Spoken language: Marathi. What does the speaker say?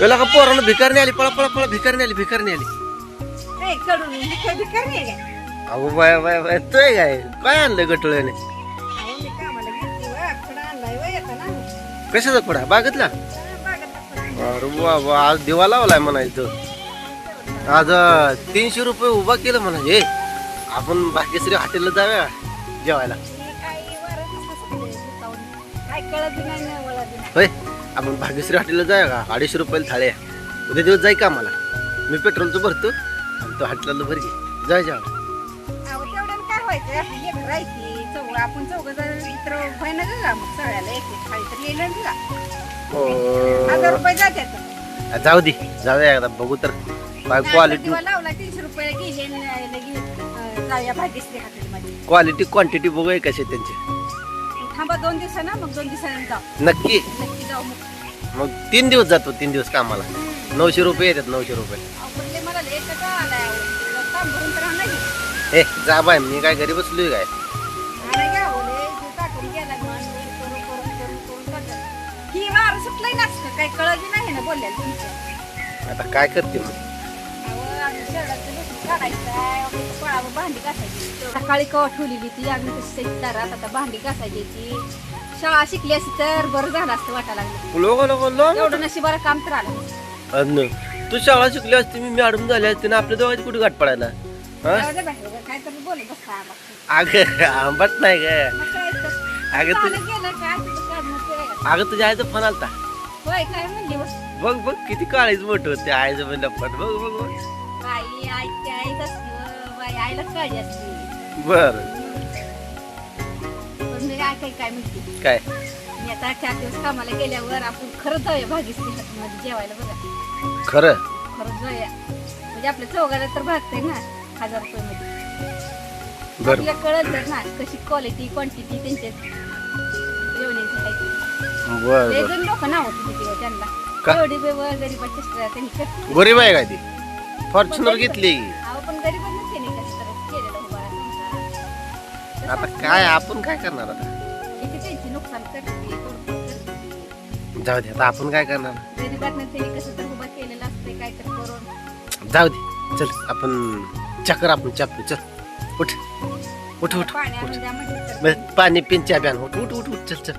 वेळेला का पोरानं भिकारणी आली पळा पळा पळा भिकारणी आली भिकारणी आली. ए, कडून भिकार भिकार नाही अगो बाय बाय बाय तोय काय? काय आणलं गटोळ्याने? अहो, मी कामाला गेलती व, आखडा आणलाय व येताना. कशाचा खोडा बागतला? हा. अरे वा वा आज दिवा लावलाय म्हणायचं आज अं, तीनशे रुपये उभा केलं म्हणा हे. आपण भाग्यश्री हॉटेलला जाऊया जेवायला. काही असं सगळे. काय कळत बी नाही ना वळत बी नाही. होय? आपण भाग्यश्री हॉटेलला जाऊया का? अडीचशे रुपयाला थाळी आहे. उद्या दिवस जाई का मला मी पेट्रोलचं भरतो आणि तो हॉटेलला भर घे. जाय जेवायला. अहो, तेवढ्यानं काय व्हायचं? आपली लेकरं राहायची चौघ आपण चौघ जण मित्र बहिण का मग सगळ्याला एक एक थाळी तर लिहिलं ना तुला हजार हो रुपये जाऊ दे. जाऊया एकदा बघू तर. काय क्वालिटी दिवा लावला तीनशे रुपये गेले न लगे अं, जाऊया भाग्यश्री हॉटेलमध्ये. क्वालिटी क्वांटिटी बघूया कसे त्यांचे. थांबा दोन दिवसानं मग दोन दिवसांनी जाऊ नक्की. नक्की जाऊ मग. मग तीन दिवस जातो तीन दिवस कामाला. नऊशे रुपये येतात नऊशे रुपये. अहो, पण लय मला लेट का आलाय अहो. काम भरून तर आणला की. ए जा बाय मी काय घरी बसलोय काय? हो लय जीव टाकून गेला. ही वार सुटलंय काही कळत नाही ना बोलल्या तुमचं. आता काय करते मग? भांडी घासायची सकाळी कवा ठेवलेली ती? अगदी तशी दारात आता भांडी घासायची ती. शाळा शिकली असती तर बरं झालं असतं वाटायला लागलं. लोक लोक एवढं नशिबाला काम तर आलं तू शाळा शिकली असती मी मॅडम झाली असती ना आपल्या दोघांची कुठे गाठ पडायला? हा? जाऊ दे बाहेर वगैरे काहीतरी बोलत बसता आम्हाला. अगं आंबट नाही ग. मग काय तर. अगं तू गेलं काय तुझं? अगं तुझ्या आईचा फोन आलता. होय काय म्हणली मग? बघ बघ किती काळीच मोठं होते आईचं म्हणलं पण बघ बघ बघ. बाई आईची आईच असते व, बाई आईलाच काळजी असते. बर. पण मी काय काय काय म्हणते? काय? मी आता चार दिवस कामाला गेल्यावर आपण खरंच जाऊया मध्ये जेवायला बघा. खरं? खरंच जाऊया. म्हणजे आपल्या चौघाला तर भागतंय ना हजार रुपये मध्ये. बर. आपल्याला कळत तर ना कशी क्वालिटी क्वांटिटी त्यांच्या जेवणाची आहे. ती. बर लय बर. जण लोक नाव होती त्यांना. का? एवढी बेवर गरीबाची स्त्रिया त्यांनी करते गरीब आहे का ती? फॉर्च्युनर घेतली. अहो पण आता काय आपण काय करणार आता? किती त्यांची नुकसान करते तोडफोड करते जाऊ दे आता आपण काय करणार? गरीबांना त्यांनी कसं तर उभा केलेलं असते काय तर करून. जाऊ दे चल आपण चक्कर आपण चापू चल. उठ उठ उठ पाणी आणून उठ. द्या तर. बस, पाणी पिन चहा प्यान उठ उठ उठ उठ चल चल.